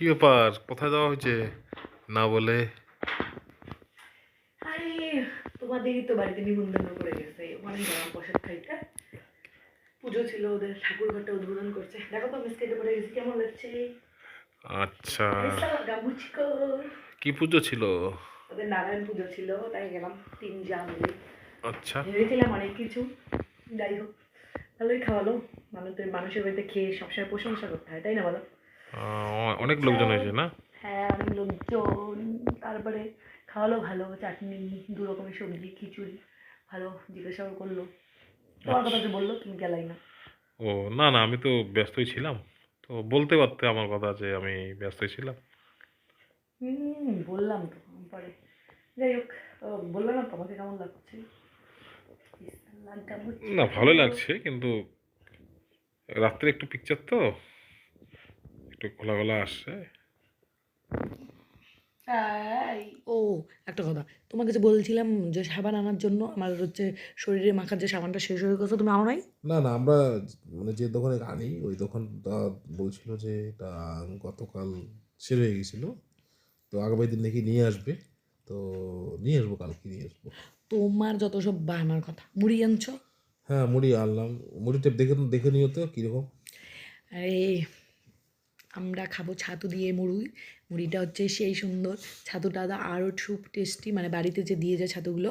কি ব্যাপার? কোথায় যাওয়া হয়েছে? না বলে। আরে তোমাদেরই তো বাড়িতে নিবন্ধন করে গেছে। ওখানে গেলাম প্রসাদ খাইতে। পুজো ছিল ওদের ঠাকুর ঘরটা উদ্বোধন করছে। দেখো তো মিসকেটে পড়ে গেছি কেমন লাগছে? আচ্ছা। কি পুজো ছিল? ওদের নারায়ণ পুজো ছিল তাই গেলাম তিন যা মিলে। আচ্ছা। ভেবেছিলাম অনেক কিছু। যাই হোক ভালোই খাওয়ালো। মানুষ মানুষের বাড়িতে খেয়ে সবসময় প্রশংসা করতে হয় তাই না বলো? অনেক লোকজন হয়েছে না? হ্যাঁ অনেক লোকজন। তারপরে খাওয়ালো ভালো চাটনি দু রকমের সবজি খিচুড়ি ভালো জিজ্ঞাসাও করল। তোমার কথা যে বলল তুমি গেলাই না। ও না না আমি তো ব্যস্তই ছিলাম। তো বলতে পারতে আমার কথা যে আমি ব্যস্তই ছিলাম। হুম বললাম তো পরে। যাই হোক বললাম না তোমাকে কেমন লাগছে? না ভালো লাগছে কিন্তু রাত্রে একটু পিকচার তো। একটু খোলা খোলা আসছে ও একটা কথা তোমাকে যে বলছিলাম যে সাবান আনার জন্য আমার হচ্ছে শরীরে মাখার যে সাবানটা শেষ হয়ে গেছে তুমি আনো নাই? না না আমরা মানে যে দোকানে আনি ওই দোকানটা বলছিল যে এটা গতকাল শেষ হয়ে গেছিল। তো আগামী দিন নাকি নিয়ে আসবে। তো নিয়ে আসব কালকে নিয়ে আসব। তোমার যত সব বানার কথা মুড়ি আনছো? হ্যাঁ মুড়ি আনলাম। মুড়িটা দেখে দেখে নিও তো কীরকম। আরে আমরা খাব ছাতু দিয়ে মুড়ি। মুড়িটা হচ্ছে সেই সুন্দর। ছাতুটা আরও খুব টেস্টি মানে বাড়িতে যে দিয়ে যায় ছাতুগুলো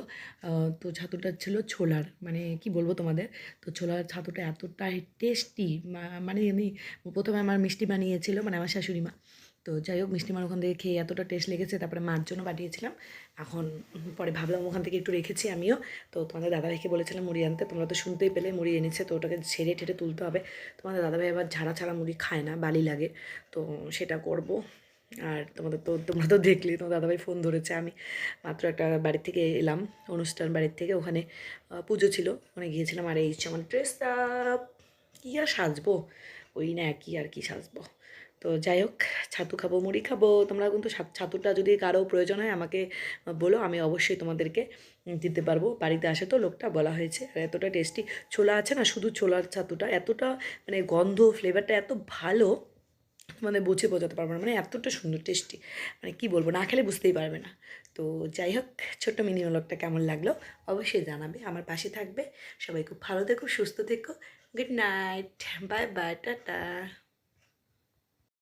তো ছাতুটা ছিল ছোলার। মানে কি বলব তোমাদের? তো ছোলার ছাতুটা এতটাই টেস্টি মানে আমি প্রথমে আমার মিষ্টি বানিয়েছিল মানে আমার শাশুড়ি মা। তো যাই হোক, মিষ্টি মার ওখান থেকে খেয়ে এতটা টেস্ট লেগেছে, তারপরে মার জন্য পাঠিয়েছিলাম। এখন পরে ভাবলাম ওখান থেকে একটু রেখেছি আমিও। তো তোমাদের দাদাভাইকে বলেছিলাম মুড়ি আনতে, তোমরা তো শুনতেই পেলে মুড়ি এনেছে, তো ওটাকে ছেড়ে ঠেড়ে তুলতে হবে। তোমাদের দাদাভাই আবার ঝাড়া ছাড়া মুড়ি খায় না, বালি লাগে, তো সেটা করব। আর তোমাদের তো, তোমরা তো দেখলে তোমার দাদাভাই ফোন ধরেছে আমি। মাত্র একটা বাড়ি থেকে এলাম, অনুষ্ঠান বাড়ির থেকে, ওখানে পুজো ছিল। ওখানে গিয়েছিলাম, আর এই আমার ড্রেসটা কী আর সাজবো? ওই না একই আর কি সাজবো? তো যাই হোক, ছাতু খাব, মুড়ি খাব। তোমরা কিন্তু ছাতুটা যদি কারও প্রয়োজন হয় আমাকে বলো। আমি অবশ্যই তোমাদেরকে দিতে পারব। বাড়িতে আসে তো লোকটা বলা হয়েছে। আর এতটা টেস্টি ছোলা আছে না, শুধু ছোলার ছাতুটা। এতটা মানে গন্ধ ফ্লেভারটা এত ভালো মানে বুঝে বোঝাতে পারব না। মানে এতটা সুন্দর টেস্টি মানে কি বলব, না খেলে বুঝতেই পারবে না। তো যাই হোক, ছোট্ট মিনি ব্লগটা কেমন লাগল অবশ্যই জানাবে। আমার পাশে থাকবে। সবাই খুব ভালো থেকো, সুস্থ থেকো। Good night bye bye tata.